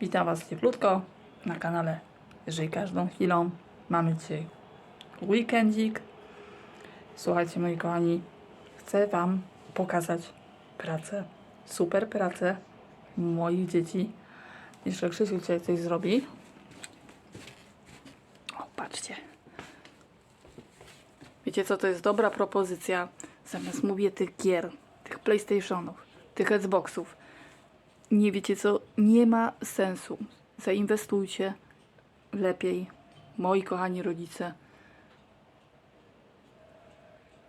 Witam Was cieplutko na kanale Żyj każdą chwilą. Mamy dzisiaj weekendzik. Słuchajcie moi kochani, chcę Wam pokazać pracę, super pracę moich dzieci. Jeszcze Krzysiu dzisiaj coś zrobi. O, patrzcie. Wiecie co, to jest dobra propozycja. Zamiast mówię tych gier, tych PlayStationów, tych Xboxów, nie wiecie co, nie ma sensu. Zainwestujcie lepiej, moi kochani rodzice,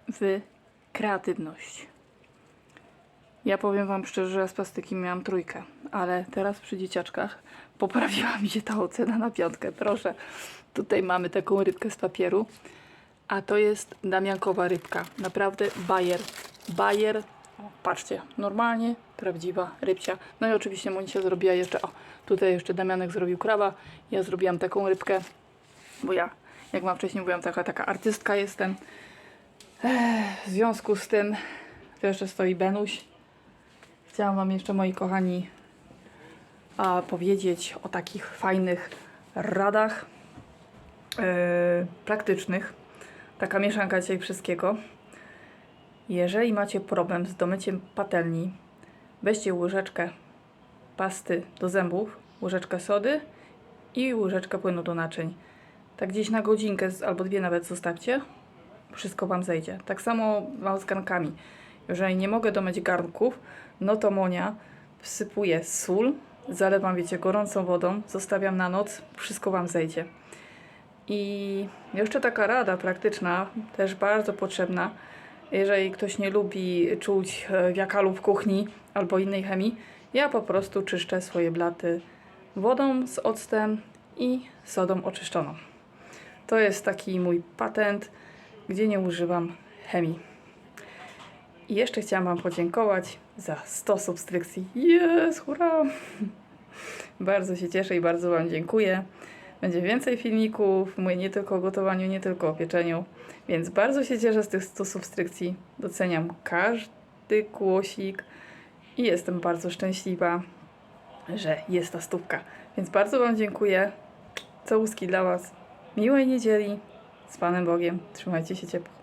w kreatywność. Ja powiem Wam szczerze, że z plastyki miałam trójkę, ale teraz przy dzieciaczkach poprawiła mi się ta ocena na piątkę. Proszę, tutaj mamy taką rybkę z papieru, a to jest Damiankowa rybka. Naprawdę bajer. Bajer. Patrzcie, normalnie prawdziwa rybcia. No i oczywiście Monika zrobiła jeszcze, o, tutaj jeszcze Damianek zrobił krawa. Ja zrobiłam taką rybkę, bo ja, jak wam wcześniej mówiłam, taka, taka artystka jestem. Ech, w związku z tym, tu jeszcze stoi Benuś. Chciałam wam jeszcze, moi kochani, a, powiedzieć o takich fajnych radach yy, praktycznych. Taka mieszanka dzisiaj wszystkiego. Jeżeli macie problem z domyciem patelni, weźcie łyżeczkę pasty do zębów, łyżeczkę sody i łyżeczkę płynu do naczyń. Tak gdzieś na godzinkę albo dwie nawet zostawcie. Wszystko Wam zejdzie. Tak samo mam z garnkami. Jeżeli nie mogę domyć garnków, no to Monia wsypuje sól, zalewam, wiecie, gorącą wodą, zostawiam na noc, wszystko Wam zejdzie. I jeszcze taka rada praktyczna, też bardzo potrzebna, jeżeli ktoś nie lubi czuć e, wiakalu w kuchni albo innej chemii, ja po prostu czyszczę swoje blaty wodą z octem i sodą oczyszczoną. To jest taki mój patent, gdzie nie używam chemii. I jeszcze chciałam Wam podziękować za 100 subskrypcji. Jest, hurra! Bardzo się cieszę i bardzo Wam dziękuję. Będzie więcej filmików, mówię nie tylko o gotowaniu, nie tylko o pieczeniu, więc bardzo się cieszę z tych 100 subskrypcji. Doceniam każdy głosik i jestem bardzo szczęśliwa, że jest ta stówka. Więc bardzo Wam dziękuję. Całuski dla Was. Miłej niedzieli. Z Panem Bogiem. Trzymajcie się ciepło.